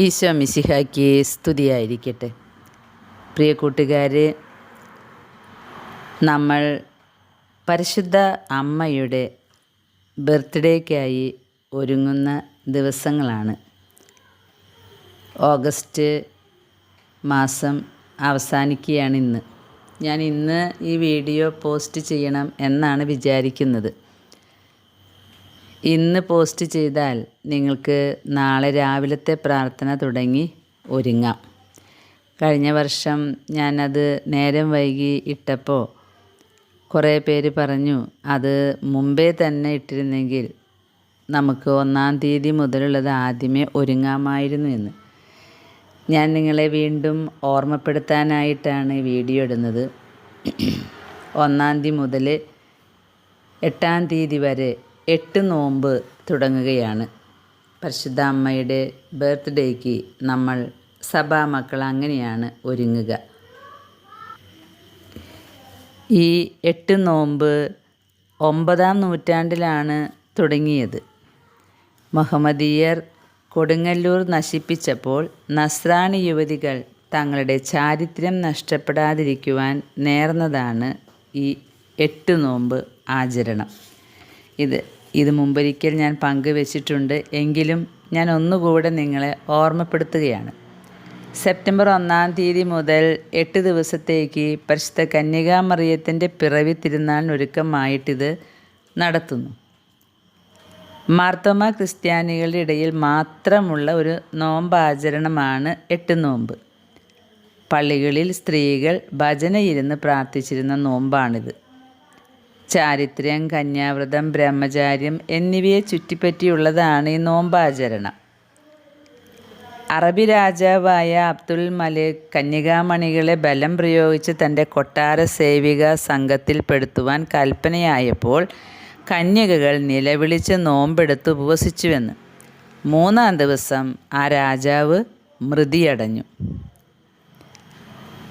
ഈശോ മിശിഹായ്ക്ക് സ്തുതിയായിരിക്കട്ടെ. പ്രിയ കൂട്ടുകാരെ നമ്മൾ പരിശുദ്ധ അമ്മയുടെ ബർത്ത്ഡേക്കായി ഒരുങ്ങുന്ന ദിവസങ്ങളാണ്. ഓഗസ്റ്റ് മാസം അവസാനിക്കുകയാണ് ഇന്ന്. ഞാൻ ഇന്ന് ഈ വീഡിയോ പോസ്റ്റ് ചെയ്യണം എന്നാണ് വിചാരിക്കുന്നത്. ഇന്ന് പോസ്റ്റ് ചെയ്താൽ നിങ്ങൾക്ക് നാളെ രാവിലത്തെ പ്രാർത്ഥന തുടങ്ങി ഒരുങ്ങാം. കഴിഞ്ഞ വർഷം ഞാനത് നേരം വൈകി ഇട്ടപ്പോൾ കുറേ പേര് പറഞ്ഞു അത് മുമ്പേ തന്നെ ഇട്ടിരുന്നെങ്കിൽ നമുക്ക് ഒന്നാം തീയതി മുതലുള്ളത് ആദ്യമേ ഒരുങ്ങാമായിരുന്നു എന്ന്. ഞാൻ നിങ്ങളെ വീണ്ടും ഓർമ്മപ്പെടുത്താനായിട്ടാണ് വീഡിയോ ഇടുന്നത്. ഒന്നാം തീയതി മുതൽ എട്ടാം തീയതി വരെ എട്ട് നോമ്പ് തുടങ്ങുകയാണ്. പരിശുദ്ധ അമ്മയുടെ ബർത്ത്ഡേക്ക് നമ്മൾ സഭാ മക്കൾ അങ്ങനെയാണ് ഒരുങ്ങുക. ഈ എട്ട് നോമ്പ് ഒമ്പതാം നൂറ്റാണ്ടിലാണ് തുടങ്ങിയത്. മുഹമ്മദീയർ കൊടുങ്ങല്ലൂർ നശിപ്പിച്ചപ്പോൾ നസ്രാണി യുവതികൾ തങ്ങളുടെ ചാരിത്രം നഷ്ടപ്പെടാതിരിക്കുവാൻ നേർന്നതാണ് ഈ എട്ട് നോമ്പ് ആചരണം. ഇത് ഇത് മുമ്പൊരിക്കൽ ഞാൻ പങ്കുവച്ചിട്ടുണ്ട്. എങ്കിലും ഞാൻ ഒന്നുകൂടെ നിങ്ങളെ ഓർമ്മപ്പെടുത്തുകയാണ്. സെപ്റ്റംബർ ഒന്നാം തീയതി മുതൽ എട്ട് ദിവസത്തേക്ക് പരിശുദ്ധ കന്യകാമറിയത്തിന്റെ പിറവി തിരുനാളിനൊരുക്കമായിട്ടിത് നടത്തുന്നു. മാർത്തോമ ക്രിസ്ത്യാനികളുടെ ഇടയിൽ മാത്രമുള്ള ഒരു നോമ്പാചരണമാണ് എട്ട് നോമ്പ്. പള്ളികളിൽ സ്ത്രീകൾ ഭജനയിരുന്ന് പ്രാർത്ഥിച്ചിരുന്ന നോമ്പാണിത്. ചാരിത്രം കന്യാവ്രതം ബ്രഹ്മചാര്യം എന്നിവയെ ചുറ്റിപ്പറ്റിയുള്ളതാണ് ഈ നോമ്പാചരണം. അറബി രാജാവായ അബ്ദുൽ മലിക് കന്യകാമണികളെ ബലം പ്രയോഗിച്ച് തന്റെ കൊട്ടാര സേവിക സംഘത്തിൽപ്പെടുത്തുവാൻ കൽപ്പനയായപ്പോൾ കന്യകകൾ നിലവിളിച്ച് നോമ്പെടുത്ത് ഉപവസിച്ചുവെന്ന്. മൂന്നാം ദിവസം ആ രാജാവ് മൃതിയടഞ്ഞു.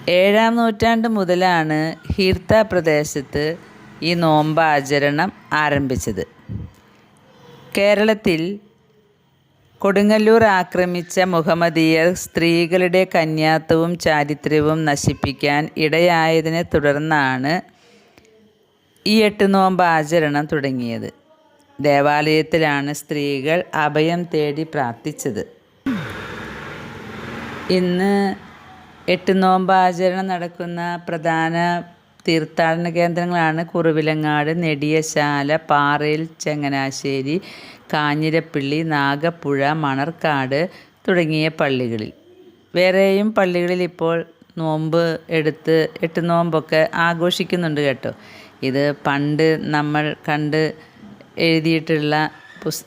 ഏഴാം നൂറ്റാണ്ട് മുതലാണ് ഹീർത്ത പ്രദേശത്ത് ഈ നോമ്പാചരണം ആരംഭിച്ചത്. കേരളത്തിൽ കൊടുങ്ങല്ലൂർ ആക്രമിച്ച മുഹമ്മദീയർ സ്ത്രീകളുടെ കന്യാത്വവും ചാരിത്രവും നശിപ്പിക്കാൻ ഇടയായതിനെ തുടർന്നാണ് ഈ എട്ട് നോമ്പ് ആചരണം തുടങ്ങിയത്. ദേവാലയത്തിലാണ് സ്ത്രീകൾ അഭയം തേടി പ്രാർത്ഥിച്ചത്. ഇന്ന് എട്ട് നോമ്പ് ആചരണം നടക്കുന്ന പ്രധാന തീർത്ഥാടന കേന്ദ്രങ്ങളാണ് കുറുവിലങ്ങാട് നെടിയശാല പാറയിൽ ചങ്ങനാശ്ശേരി കാഞ്ഞിരപ്പള്ളി നാഗപ്പുഴ മണർക്കാട് തുടങ്ങിയ പള്ളികളിൽ. വേറെയും പള്ളികളിൽ ഇപ്പോൾ നോമ്പ് എടുത്ത് എട്ട് നോമ്പൊക്കെ ആഘോഷിക്കുന്നുണ്ട് കേട്ടോ. ഇത് പണ്ട് നമ്മൾ കണ്ട് എഴുതിയിട്ടുള്ള പുസ്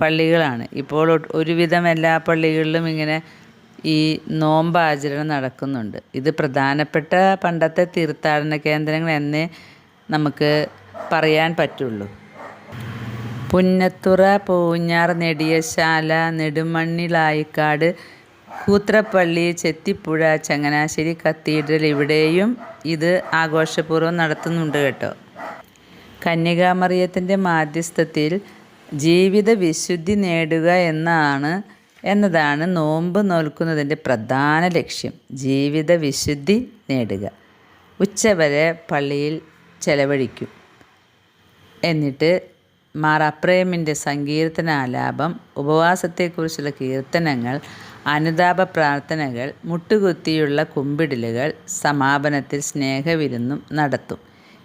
പള്ളികളാണ്. ഇപ്പോൾ ഒരുവിധം എല്ലാ പള്ളികളിലും ഇങ്ങനെ ഈ നോമ്പാചരണം നടക്കുന്നുണ്ട്. ഇത് പ്രധാനപ്പെട്ട പണ്ടത്തെ തീർത്ഥാടന കേന്ദ്രങ്ങൾ എന്നേ നമുക്ക് പറയാൻ പറ്റുള്ളൂ. പുന്നത്തുറ പൂഞ്ഞാർ നെടിയശാല നെടുമണ്ണിലായിക്കാട് കൂത്രപ്പള്ളി ചെത്തിപ്പുഴ ചങ്ങനാശ്ശേരി കത്തീഡ്രൽ ഇവിടെയും ഇത് ആഘോഷപൂർവം നടത്തുന്നുണ്ട് കേട്ടോ. കന്യകാമറിയത്തിന്റെ മാധ്യസ്ഥത്തിൽ ജീവിത വിശുദ്ധി നേടുക എന്നാണ് എന്നതാണ് നോമ്പ് നോൽക്കുന്നതിന്റെ പ്രധാന ലക്ഷ്യം. ജീവിത വിശുദ്ധി നേടുക. ഉച്ചവരെ പള്ളിയിൽ ചെലവഴിക്കും. എന്നിട്ട് മാറാപ്രേമിന്റെ സങ്കീർത്തനാലാപം ഉപവാസത്തെക്കുറിച്ചുള്ള കീർത്തനങ്ങൾ അനുതാപ പ്രാർത്ഥനകൾ മുട്ടുകുത്തിയുള്ള കുമ്പിടലുകൾ സമാപനത്തിൽ സ്നേഹവിരുന്നും നടത്തും.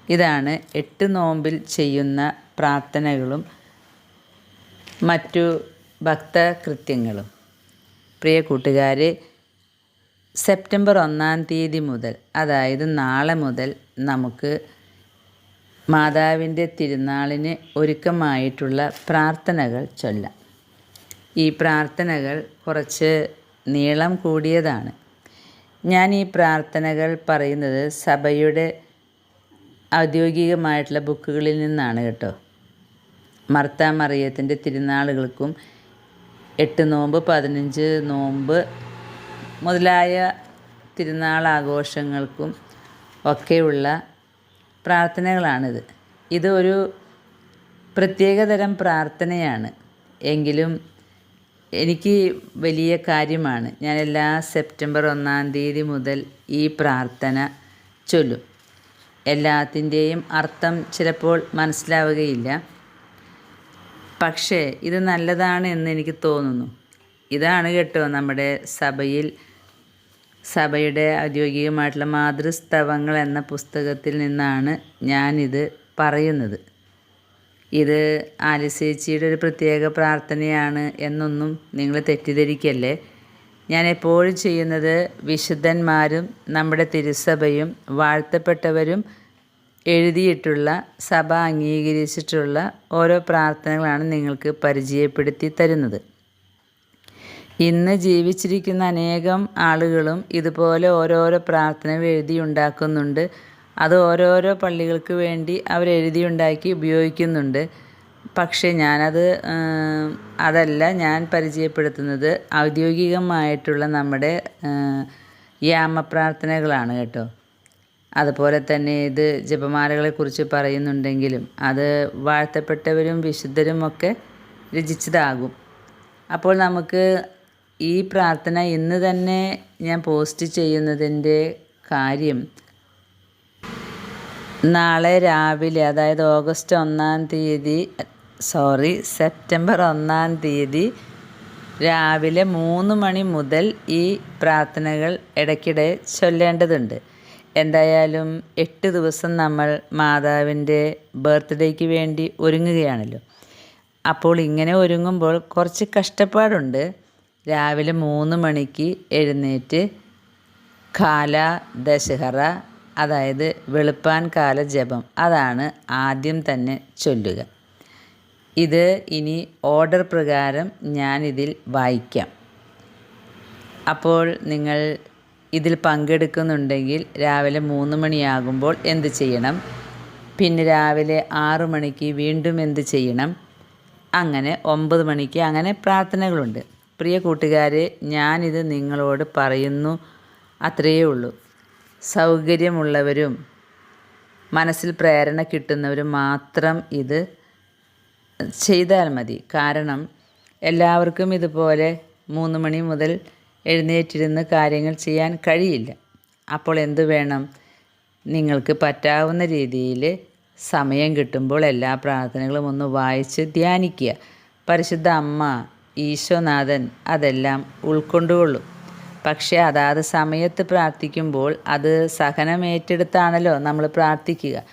ഇതാണ് എട്ട് നോമ്പിൽ ചെയ്യുന്ന പ്രാർത്ഥനകളും മറ്റു ഭക്തകൃത്യങ്ങളും. പ്രിയ കൂട്ടുകാർ സെപ്റ്റംബർ ഒന്നാം തീയതി മുതൽ അതായത് നാളെ മുതൽ നമുക്ക് മാതാവിന്റെ തിരുനാളിന് ഒരുക്കമായിട്ടുള്ള പ്രാർത്ഥനകൾ ചൊല്ലാം. ഈ പ്രാർത്ഥനകൾ കുറച്ച് നീളം കൂടിയതാണ്. ഞാൻ ഈ പ്രാർത്ഥനകൾ പറയുന്നത് സഭയുടെ ഔദ്യോഗികമായിട്ടുള്ള ബുക്കുകളിൽ നിന്നാണ് കേട്ടോ. മർത്താമറിയത്തിന്റെ തിരുനാളുകൾക്കും എട്ട് നോമ്പ് പതിനഞ്ച് നോമ്പ് മുതലായ തിരുനാൾ ആഘോഷങ്ങൾക്കും ഒക്കെയുള്ള പ്രാർത്ഥനകളാണിത്. ഇത് ഒരു പ്രത്യേകതരം പ്രാർത്ഥനയാണ്. എങ്കിലും എനിക്ക് വലിയ കാര്യമാണ്. ഞാൻ എല്ലാ സെപ്റ്റംബർ ഒന്നാം തീയതി മുതൽ ഈ പ്രാർത്ഥന ചൊല്ലും. എല്ലാത്തിന്റെയും അർത്ഥം ചിലപ്പോൾ മനസ്സിലാവുകയില്ല. പക്ഷേ ഇത് നല്ലതാണ് എന്ന് എനിക്ക് തോന്നുന്നു. ഇതാണ് കേട്ടോ നമ്മുടെ സഭയിൽ സഭയുടെ ഔദ്യോഗികമായിട്ടുള്ള മാതൃസ്തവങ്ങൾ എന്ന പുസ്തകത്തിൽ നിന്നാണ് ഞാനിത് പറയുന്നത്. ഇത് ആലിസേച്ചിയുടെ ഒരു പ്രത്യേക പ്രാർത്ഥനയാണ് എന്നൊന്നും നിങ്ങൾ തെറ്റിദ്ധരിക്കല്ലേ? ഞാൻ എപ്പോഴും ചെയ്യുന്നത് വിശുദ്ധന്മാരും നമ്മുടെ തിരുസഭയും വാഴ്ത്തപ്പെട്ടവരും എഴുതിയിട്ടുള്ള സഭ അംഗീകരിച്ചിട്ടുള്ള ഓരോ പ്രാർത്ഥനകളാണ് നിങ്ങൾക്ക് പരിചയപ്പെടുത്തി തരുന്നത്. ഇന്ന് ജീവിച്ചിരിക്കുന്ന അനേകം ആളുകളും ഇതുപോലെ ഓരോരോ പ്രാർത്ഥന എഴുതി ഉണ്ടാക്കുന്നുണ്ട്. അത് ഓരോരോ പള്ളികൾക്ക് വേണ്ടി അവർ എഴുതിയുണ്ടാക്കി ഉപയോഗിക്കുന്നുണ്ട്. പക്ഷേ ഞാനത് അതല്ല ഞാൻ പരിചയപ്പെടുത്തുന്നത് ഔദ്യോഗികമായിട്ടുള്ള നമ്മുടെ യാമപ്രാർത്ഥനകളാണ് കേട്ടോ. അതുപോലെ തന്നെ ഇത് ജപമാലകളെക്കുറിച്ച് പറയുന്നുണ്ടെങ്കിലും അത് വാഴ്ത്തപ്പെട്ടവരും വിശുദ്ധരുമൊക്കെ രചിച്ചതാകും. അപ്പോൾ നമുക്ക് ഈ പ്രാർത്ഥന ഇന്ന് തന്നെ ഞാൻ പോസ്റ്റ് ചെയ്യുന്നതിന്റെ കാര്യം നാളെ രാവിലെ അതായത് ഓഗസ്റ്റ് ഒന്നാം തീയതി സോറി സെപ്റ്റംബർ ഒന്നാം തീയതി രാവിലെ മൂന്ന് മണി മുതൽ ഈ പ്രാർത്ഥനകൾ ഇടയ്ക്കിടെ ചൊല്ലേണ്ടതുണ്ട്. എന്തായാലും എട്ട് ദിവസം നമ്മൾ മാതാവിന്റെ ബർത്ത്ഡേക്ക് വേണ്ടി ഒരുങ്ങുകയാണല്ലോ. അപ്പോൾ ഇങ്ങനെ ഒരുങ്ങുമ്പോൾ കുറച്ച് കഷ്ടപ്പാടുണ്ട്. രാവിലെ മൂന്ന് മണിക്ക് എഴുന്നേറ്റ് കാല ദശഹറ അതായത് വെളുപ്പാൻ കാല ജപം അതാണ് ആദ്യം തന്നെ ചൊല്ലുക. ഇത് ഇനി ഓർഡർ പ്രകാരം ഞാനിതിൽ വായിക്കാം. അപ്പോൾ നിങ്ങൾ ഇതിൽ പങ്കെടുക്കുന്നുണ്ടെങ്കിൽ രാവിലെ മൂന്ന് മണിയാകുമ്പോൾ എന്ത് ചെയ്യണം? പിന്നെ രാവിലെ ആറു മണിക്ക് വീണ്ടും എന്ത് ചെയ്യണം? അങ്ങനെ ഒമ്പത് മണിക്ക് അങ്ങനെ പ്രാർത്ഥനകളുണ്ട്. പ്രിയ കൂട്ടുകാരെ ഞാനിത് നിങ്ങളോട് പറയുന്നു അത്രയേ ഉള്ളൂ. സൗകര്യമുള്ളവരും മനസ്സിൽ പ്രേരണ കിട്ടുന്നവരും മാത്രം ഇത് ചെയ്താൽ മതി. കാരണം എല്ലാവർക്കും ഇതുപോലെ മൂന്ന് മണി മുതൽ എഴുന്നേറ്റിരുന്ന് കാര്യങ്ങൾ ചെയ്യാൻ കഴിയില്ല. അപ്പോൾ എന്തു വേണം? നിങ്ങൾക്ക് പറ്റാവുന്ന രീതിയിൽ സമയം കിട്ടുമ്പോൾ എല്ലാ പ്രാർത്ഥനകളും ഒന്ന് വായിച്ച് ധ്യാനിക്കുക. പരിശുദ്ധ അമ്മ ഈശോനാഥൻ അതെല്ലാം ഉൾക്കൊണ്ടുകൊള്ളും. പക്ഷേ അതാത് സമയത്ത് പ്രാർത്ഥിക്കുമ്പോൾ അത് സഹനം ഏറ്റെടുത്താണല്ലോ നമ്മൾ പ്രാർത്ഥിക്കുക.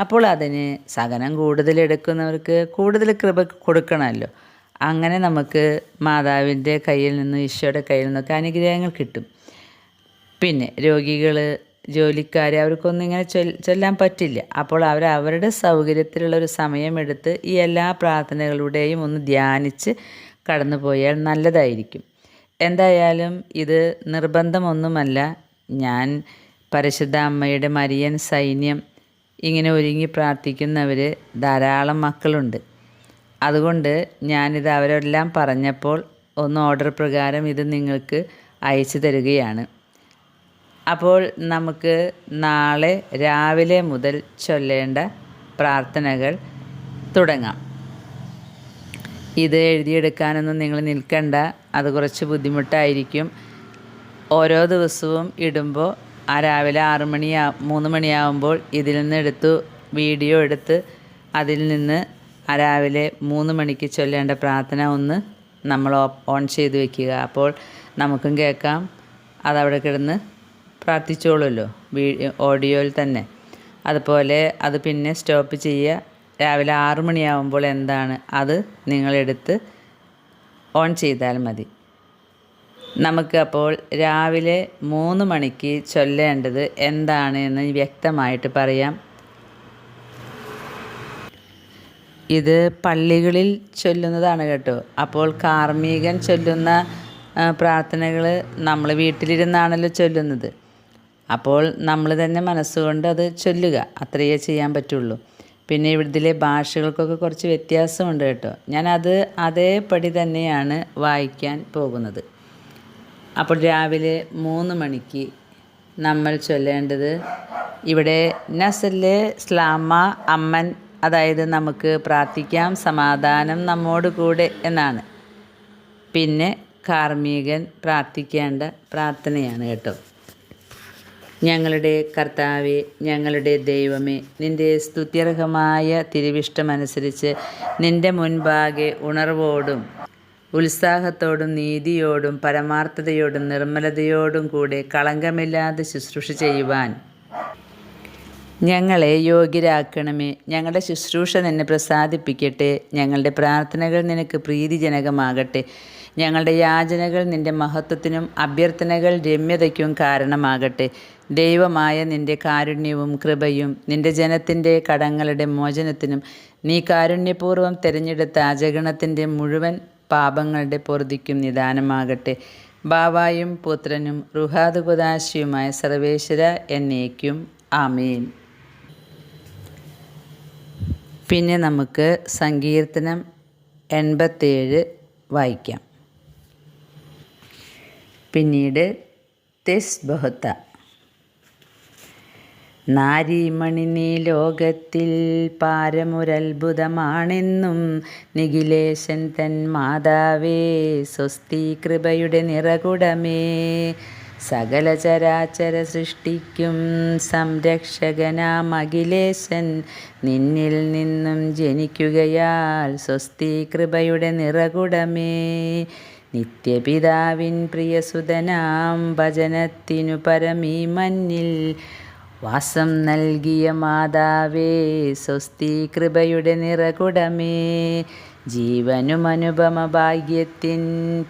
അപ്പോൾ അതിന് സഹനം കൂടുതലെടുക്കുന്നവർക്ക് കൂടുതൽ കൃപ കൊടുക്കണമല്ലോ. അങ്ങനെ നമുക്ക് മാതാവിന്റെ കയ്യിൽ നിന്നും ഈശോയുടെ കയ്യിൽ നിന്നൊക്കെ അനുഗ്രഹങ്ങൾ കിട്ടും. പിന്നെ രോഗികൾ ജോലിക്കാർ അവർക്കൊന്നും ഇങ്ങനെ ചൊല്ലാൻ പറ്റില്ല. അപ്പോൾ അവർ അവരുടെ സൗകര്യത്തിലുള്ള ഒരു സമയമെടുത്ത് ഈ എല്ലാ പ്രാർത്ഥനകളുടെയും ഒന്ന് ധ്യാനിച്ച് കടന്നു പോയാൽ നല്ലതായിരിക്കും. എന്തായാലും ഇത് നിർബന്ധമൊന്നുമല്ല. ഞാൻ പരിശുദ്ധ അമ്മയുടെ മരിയൻ സൈന്യം ഇങ്ങനെ ഒരുങ്ങി പ്രാർത്ഥിക്കുന്നവർ ധാരാളം മക്കളുണ്ട്. അതുകൊണ്ട് ഞാനിത് അവരെല്ലാം പറഞ്ഞപ്പോൾ ഒന്ന് ഓർഡർ പ്രകാരം ഇത് നിങ്ങൾക്ക് അയച്ചു തരികയാണ്. അപ്പോൾ നമുക്ക് നാളെ രാവിലെ മുതൽ ചൊല്ലേണ്ട പ്രാർത്ഥനകൾ തുടങ്ങാം. ഇത് എഴുതിയെടുക്കാനൊന്നും നിങ്ങൾ നിൽക്കണ്ട. അത് കുറച്ച് ബുദ്ധിമുട്ടായിരിക്കും. ഓരോ ദിവസവും ഇടുമ്പോൾ ആ രാവിലെ ആറു മണിയാ മൂന്ന് മണിയാവുമ്പോൾ ഇതിൽ നിന്ന് എടുത്തു വീഡിയോ എടുത്ത് അതിൽ നിന്ന് രാവിലെ മൂന്ന് മണിക്ക് ചൊല്ലേണ്ട പ്രാർത്ഥന ഒന്ന് നമ്മൾ ഓൺ ചെയ്ത് വെക്കുക. അപ്പോൾ നമുക്കും കേൾക്കാം. അതവിടെ കിടന്ന് പ്രാർത്ഥിച്ചോളുമല്ലോ. വീ ഓഡിയോയിൽ തന്നെ. അതുപോലെ അത് പിന്നെ സ്റ്റോപ്പ് ചെയ്യുക. രാവിലെ ആറു മണിയാവുമ്പോൾ എന്താണ്? അത് നിങ്ങളെടുത്ത് ഓൺ ചെയ്താൽ മതി. നമുക്ക് അപ്പോൾ രാവിലെ മൂന്ന് മണിക്ക് ചൊല്ലേണ്ടത് എന്താണ് എന്ന് വ്യക്തമായിട്ട് പറയാം. ഇത് പള്ളികളിൽ ചൊല്ലുന്നതാണ് കേട്ടോ. അപ്പോൾ കാർമ്മികൻ ചൊല്ലുന്ന പ്രാർത്ഥനകൾ നമ്മൾ വീട്ടിലിരുന്നാണല്ലോ ചൊല്ലുന്നത്. അപ്പോൾ നമ്മൾ തന്നെ മനസ്സുകൊണ്ട് അത് ചൊല്ലുക. അത്രയേ ചെയ്യാൻ പറ്റുള്ളൂ. പിന്നെ ഇവിടുത്തെ ഭാഷകൾക്കൊക്കെ കുറച്ച് വ്യത്യാസമുണ്ട് കേട്ടോ. ഞാനത് അതേപടി തന്നെയാണ് വായിക്കാൻ പോകുന്നത്. അപ്പോൾ രാവിലെ മൂന്ന് മണിക്ക് നമ്മൾ ചൊല്ലേണ്ടത് ഇവിടെ നസല്ലേ സ്ലാമ അമ്മൻ അതായത് നമുക്ക് പ്രാർത്ഥിക്കാം സമാധാനം നമ്മോട് കൂടെ എന്നാണ്. പിന്നെ കാർമ്മികൻ പ്രാർത്ഥിക്കേണ്ട പ്രാർത്ഥനയാണ് കേട്ടോ. ഞങ്ങളുടെ കർത്താവെ ഞങ്ങളുടെ ദൈവമേ നിന്റെ സ്തുത്യർഹമായ തിരുവിഷ്ടമനുസരിച്ച് നിന്റെ മുൻപാകെ ഉണർവോടും ഉത്സാഹത്തോടും നീതിയോടും പരമാർത്ഥതയോടും നിർമ്മലതയോടും കൂടെ കളങ്കമില്ലാതെ ശുശ്രൂഷ ചെയ്യുവാൻ ഞങ്ങളെ യോഗ്യരാക്കണമേ. ഞങ്ങളുടെ ശുശ്രൂഷ നിന്നെ പ്രസാദിപ്പിക്കട്ടെ. ഞങ്ങളുടെ പ്രാർത്ഥനകൾ നിനക്ക് പ്രീതിജനകമാകട്ടെ. ഞങ്ങളുടെ യാചനകൾ നിന്റെ മഹത്വത്തിനും അഭ്യർത്ഥനകൾ രമ്യതയ്ക്കും കാരണമാകട്ടെ. ദൈവമായ നിന്റെ കാരുണ്യവും കൃപയും നിന്റെ ജനത്തിന്റെ കടങ്ങളുടെ മോചനത്തിനും നീ കാരുണ്യപൂർവം തിരഞ്ഞെടുത്ത അജഗണത്തിന്റെ മുഴുവൻ പാപങ്ങളുടെ പൊറുതിക്കും നിദാനമാകട്ടെ. ബാവായും പുത്രനും റുഹാദുപദാശിയുമായ സർവേശ്വര എന്നേക്കും. ആമീൻ. പിന്നെ നമുക്ക് സങ്കീർത്തനം എൺപത്തേഴ് വായിക്കാം. പിന്നീട് തെസ് ബഹത്ത നാരീമണി നീ ലോകത്തിൽ പാരമൊരത്ഭുതമാണെന്നും നിഖിലേശൻ തൻ മാതാവേ സ്വസ്തി കൃപയുടെ നിറകുടമേ. സകല ചരാചര സൃഷ്ടിക്കും സംരക്ഷകനാം അഖിലേശൻ നിന്നിൽ നിന്നും ജനിക്കുകയാൽ സ്വസ്തി കൃപയുടെ നിറകുടമേ. നിത്യപിതാവിൻ പ്രിയസുതനാം ഭജനത്തിനു പരമീ മഞ്ഞിൽ വാസം നൽകിയ മാതാവേ സ്വസ്തി കൃപയുടെ നിറകുടമേ. ജീവനും അനുപമ ഭാഗ്യത്തിൻ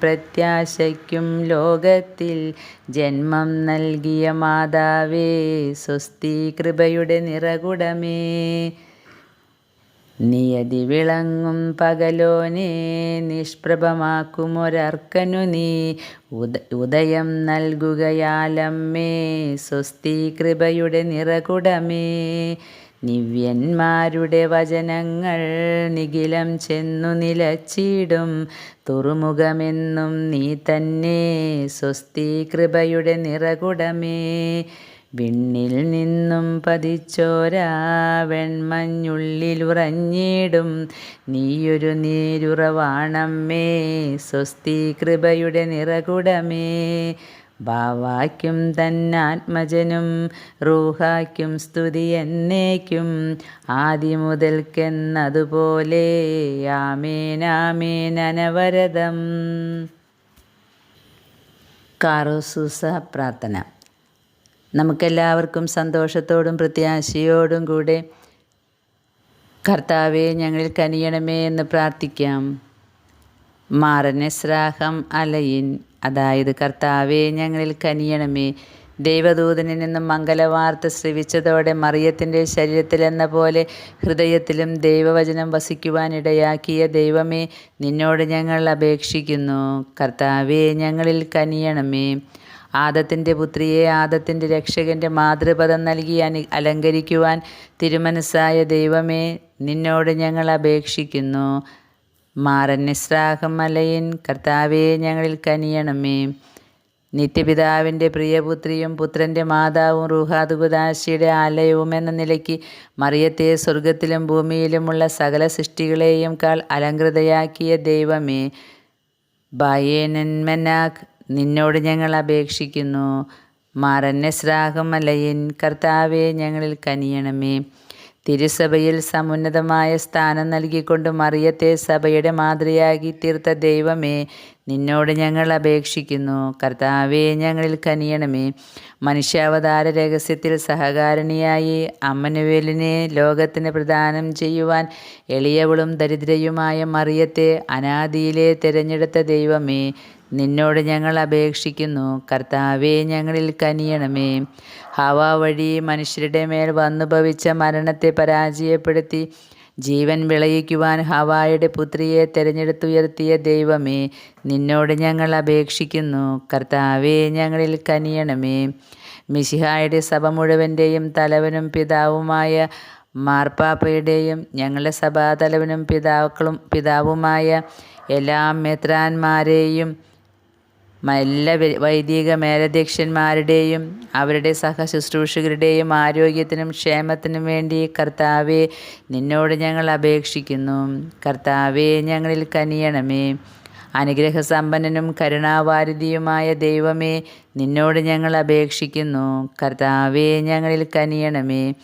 പ്രത്യാശയ്ക്കും ലോകത്തിൽ ജന്മം നൽകിയ മാതാവേ സ്വസ്തി കൃപയുടെ നിറകുടമേ. നിയതി വിളങ്ങും പകലോനെ നിഷ്പ്രഭമാക്കുമൊരർക്കനു നീ. ഉദ ഉദയം നൽകുകയാലമ്മേ സ്വസ്തി കൃപയുടെ നിറകുടമേ. നിവ്യന്മാരുടെ വചനങ്ങൾ നിഖിലം ചെന്നു നിലച്ചിടും. തുറുമുഖമെന്നും നീ തന്നെ സ്വസ്തി കൃപയുടെ നിറകുടമേ. വിണ്ണിൽ നിന്നും പതിച്ചോരാ വെൺമഞ്ഞുള്ളിലുറഞ്ഞിടും നീയൊരു നീരുറവാണമ്മേ സ്വസ്തി കൃപയുടെ നിറകുടമേ. ബാവായ്ക്കും തന്നാത്മജനും റൂഹായ്ക്കും സ്തുതി എന്നേക്കും ആദ്യം മുതൽക്കെന്നതുപോലെ ആമേനാമേൻ കാറോസൂസ പ്രാർത്ഥന. നമുക്കെല്ലാവർക്കും സന്തോഷത്തോടും പ്രത്യാശയോടും കൂടെ കർത്താവെ ഞങ്ങളിൽ കനിയണമേ എന്ന് പ്രാർത്ഥിക്കാം. മാറനെസ്രാഹം അലയിൻ. അതായത് കർത്താവെ ഞങ്ങളിൽ കനിയണമേ. ദൈവദൂതനിൽ നിന്നും മംഗലവാർത്ത ശ്രവിച്ചതോടെ മറിയത്തിന്റെ ശരീരത്തിലെന്ന പോലെ ഹൃദയത്തിലും ദൈവവചനം വസിക്കുവാനിടയാക്കിയ ദൈവമേ നിന്നോട് ഞങ്ങൾ അപേക്ഷിക്കുന്നു. കർത്താവെ ഞങ്ങളിൽ കനിയണമേ. ആദത്തിന്റെ പുത്രിയെ ആദത്തിന്റെ രക്ഷകന്റെ മാതൃപദം നൽകി അനു അലങ്കരിക്കുവാൻ തിരുമനസ്സായ ദൈവമേ നിന്നോട് ഞങ്ങൾ അപേക്ഷിക്കുന്നു. മാറന്യസ്രാഹം മലയിൻ കർത്താവെ ഞങ്ങളിൽ കനിയണമേ. നിത്യപിതാവിന്റെ പ്രിയപുത്രിയും പുത്രന്റെ മാതാവും റുഹാദുബുദാശിയുടെ ആലയവും എന്ന നിലയ്ക്ക് മറിയത്തെ സ്വർഗത്തിലും ഭൂമിയിലുമുള്ള സകല സൃഷ്ടികളെയും കാൾ അലങ്കൃതയാക്കിയ ദൈവമേ. ബയേനന്മനാഖ് നിന്നോട് ഞങ്ങൾ അപേക്ഷിക്കുന്നു. മാറന്യശ്രാഹമലയിൻ കർത്താവെ ഞങ്ങളിൽ കനിയണമേ. തിരുസഭയിൽ സമുന്നതമായ സ്ഥാനം നൽകിക്കൊണ്ട് മറിയത്തെ സഭയുടെ മാതൃയാക്കി തീർത്ത ദൈവമേ നിന്നോട് ഞങ്ങൾ അപേക്ഷിക്കുന്നു. കർത്താവെ ഞങ്ങളിൽ കനിയണമേ. മനുഷ്യാവതാര രഹസ്യത്തിൽ സഹകാരണിയായി അമ്മനുവേലിനെ ലോകത്തിന് പ്രദാനം ചെയ്യുവാൻ എളിയവളും ദരിദ്രയുമായ മറിയത്തെ അനാദിയിലെ തിരഞ്ഞെടുത്ത ദൈവമേ നിന്നോട് ഞങ്ങൾ അപേക്ഷിക്കുന്നു. കർത്താവെ ഞങ്ങളിൽ കനിയണമേ. ഹവ വഴി മനുഷ്യരുടെ മേൽ വന്നുഭവിച്ച മരണത്തെ പരാജയപ്പെടുത്തി ജീവൻ വിളയിക്കുവാൻ ഹവായുടെ പുത്രിയെ തെരഞ്ഞെടുത്തുയർത്തിയ ദൈവമേ നിന്നോട് ഞങ്ങൾ അപേക്ഷിക്കുന്നു. കർത്താവെ ഞങ്ങളിൽ കനിയണമേ. മിശിഹായുടെ സഭ മുഴുവന്റെയും തലവനും പിതാവുമായ മാർപ്പാപ്പയുടെയും ഞങ്ങളുടെ സഭാതലവനും പിതാക്കളും പിതാവുമായ എല്ലാ മെത്രാന്മാരെയും എല്ലാ വൈദിക മേലധ്യക്ഷന്മാരുടെയും അവരുടെ സഹശുശ്രൂഷകരുടെയും ആരോഗ്യത്തിനും ക്ഷേമത്തിനും വേണ്ടി കർത്താവെ നിന്നോട് ഞങ്ങൾ അപേക്ഷിക്കുന്നു. കർത്താവെ ഞങ്ങളിൽ കനിയണമേ. അനുഗ്രഹസമ്പന്നനും കരുണാവാരിധിയുമായ ദൈവമേ നിന്നോട് ഞങ്ങൾ അപേക്ഷിക്കുന്നു. കർത്താവെ ഞങ്ങളിൽ കനിയണമേ.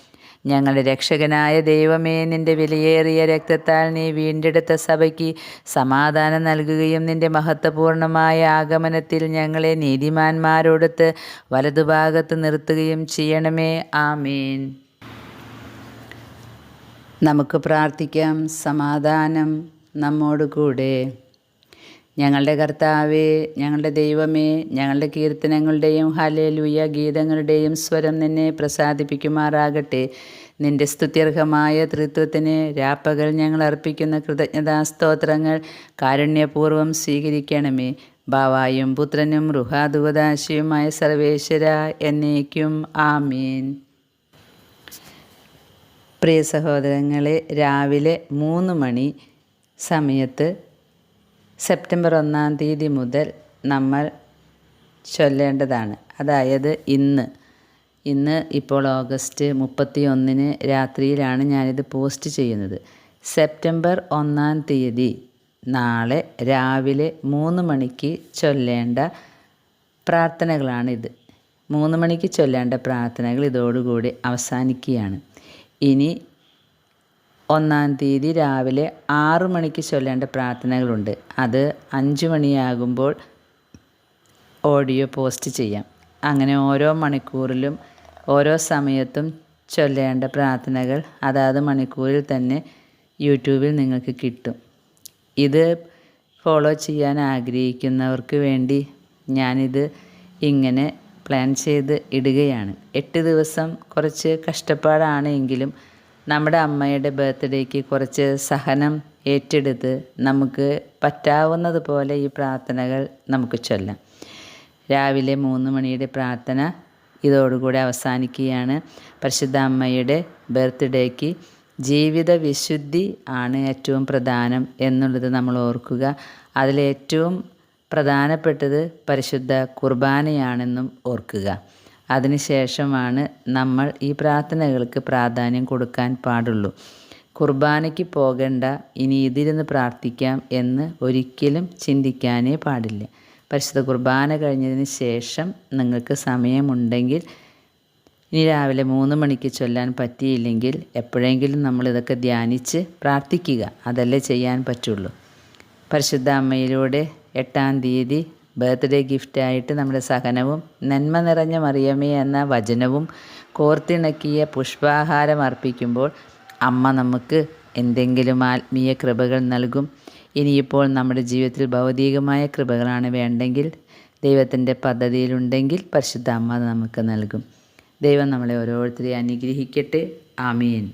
ഞങ്ങളുടെ രക്ഷകനായ ദൈവമേ നിന്റെ വിലയേറിയ രക്തത്താൽ നീ വീണ്ടെടുത്ത സഭയ്ക്ക് സമാധാനം നൽകുകയും നിന്റെ മഹത്വപൂർണമായ ആഗമനത്തിൽ ഞങ്ങളെ നീതിമാന്മാരോടൊത്ത് വലതുഭാഗത്ത് നിർത്തുകയും ചെയ്യണമേ. ആമീൻ. നമുക്ക് പ്രാർത്ഥിക്കാം. സമാധാനം നമ്മോടുകൂടെ. ഞങ്ങളുടെ കർത്താവേ ഞങ്ങളുടെ ദൈവമേ ഞങ്ങളുടെ കീർത്തനങ്ങളുടെയും ഹലേലുയ ഗീതങ്ങളുടെയും സ്വരം നിന്നെ പ്രസാദിപ്പിക്കുമാറാകട്ടെ. നിന്റെ സ്തുത്യർഹമായ തൃത്വത്തിന് രാപ്പകൽ ഞങ്ങൾ അർപ്പിക്കുന്ന കൃതജ്ഞതാസ്തോത്രങ്ങൾ കാരുണ്യപൂർവം സ്വീകരിക്കണമേ. ബാവായും പുത്രനും റുഹാദുവദാശിയുമായ സർവേശ്വര എന്നേക്കും ആമീൻ. പ്രിയ സഹോദരങ്ങളെ രാവിലെ മൂന്ന് മണി സമയത്ത് സെപ്റ്റംബർ ഒന്നാം തീയതി മുതൽ നമ്മൾ ചൊല്ലേണ്ടതാണ്. അതായത് ഇന്ന്. ഇന്ന് ഇപ്പോൾ ഓഗസ്റ്റ് മുപ്പത്തി ഒന്നിന് രാത്രിയിലാണ് ഞാനിത് പോസ്റ്റ് ചെയ്യുന്നത്. സെപ്റ്റംബർ ഒന്നാം തീയതി നാളെ രാവിലെ മൂന്ന് മണിക്ക് ചൊല്ലേണ്ട പ്രാർത്ഥനകളാണിത്. മൂന്ന് മണിക്ക് ചൊല്ലേണ്ട പ്രാർത്ഥനകൾ ഇതോടുകൂടി അവസാനിക്കുകയാണ്. ഇനി ഒന്നാം തീയതി രാവിലെ ആറ് മണിക്ക് ചൊല്ലേണ്ട പ്രാർത്ഥനകളുണ്ട്. അത് അഞ്ച് മണിയാകുമ്പോൾ ഓഡിയോ പോസ്റ്റ് ചെയ്യാം. അങ്ങനെ ഓരോ മണിക്കൂറിലും ഓരോ സമയത്തും ചൊല്ലേണ്ട പ്രാർത്ഥനകൾ അതാത് മണിക്കൂറിൽ തന്നെ യൂട്യൂബിൽ നിങ്ങൾക്ക് കിട്ടും. ഇത് ഫോളോ ചെയ്യാൻ ആഗ്രഹിക്കുന്നവർക്ക് വേണ്ടി ഞാനിത് ഇങ്ങനെ പ്ലാൻ ചെയ്ത് ഇടുകയാണ്. എട്ട് ദിവസം കുറച്ച് കഷ്ടപ്പാടാണ് എങ്കിലും നമ്മുടെ അമ്മയുടെ ബർത്ത്ഡേക്ക് കുറച്ച് സഹനം ഏറ്റെടുത്ത് നമുക്ക് പറ്റാവുന്നത് പോലെ ഈ പ്രാർത്ഥനകൾ നമുക്ക് ചൊല്ലാം. രാവിലെ മൂന്ന് മണിയുടെ പ്രാർത്ഥന ഇതോടുകൂടി അവസാനിക്കുകയാണ്. പരിശുദ്ധ അമ്മയുടെ ബർത്ത്ഡേക്ക് ജീവിത വിശുദ്ധി ആണ് ഏറ്റവും പ്രധാനം എന്നുള്ളത് നമ്മൾ ഓർക്കുക. അതിലേറ്റവും പ്രധാനപ്പെട്ടത് പരിശുദ്ധ കുർബാനയാണെന്നും ഓർക്കുക. അതിനുശേഷമാണ് നമ്മൾ ഈ പ്രാർത്ഥനകൾക്ക് പ്രാധാന്യം കൊടുക്കാൻ പാടുള്ളൂ. കുർബാനയ്ക്ക് പോകേണ്ട ഇനി ഇതിരുന്ന് പ്രാർത്ഥിക്കാം എന്ന് ഒരിക്കലും ചിന്തിക്കാനേ പാടില്ല. പരിശുദ്ധ കുർബാന കഴിഞ്ഞതിന് ശേഷം നിങ്ങൾക്ക് സമയമുണ്ടെങ്കിൽ ഇനി രാവിലെ മൂന്ന് മണിക്ക് ചൊല്ലാൻ പറ്റിയില്ലെങ്കിൽ എപ്പോഴെങ്കിലും നമ്മൾ ഇതൊക്കെ ധ്യാനിച്ച് പ്രാർത്ഥിക്കുക. അതല്ലേ ചെയ്യാൻ പറ്റുള്ളൂ. പരിശുദ്ധ അമ്മയിലൂടെ എട്ടാം തീയതി ബർത്ത്ഡേ ഗിഫ്റ്റായിട്ട് നമ്മുടെ സഹനവും നന്മ നിറഞ്ഞ മറിയമ്മേ എന്ന വചനവും കോർത്തിണക്കിയ പുഷ്പാഹാരം അർപ്പിക്കുമ്പോൾ അമ്മ നമുക്ക് എന്തെങ്കിലും ആത്മീയ കൃപകൾ നൽകും. ഇനിയിപ്പോൾ നമ്മുടെ ജീവിതത്തിൽ ഭൗതികമായ കൃപകളാണ് വേണ്ടെങ്കിൽ ദൈവത്തിന്റെ പദ്ധതിയിലുണ്ടെങ്കിൽ പരിശുദ്ധ അമ്മ നമുക്ക് നൽകും. ദൈവം നമ്മളെ ഓരോരുത്തരെയും അനുഗ്രഹിക്കട്ടെ. ആമീൻ.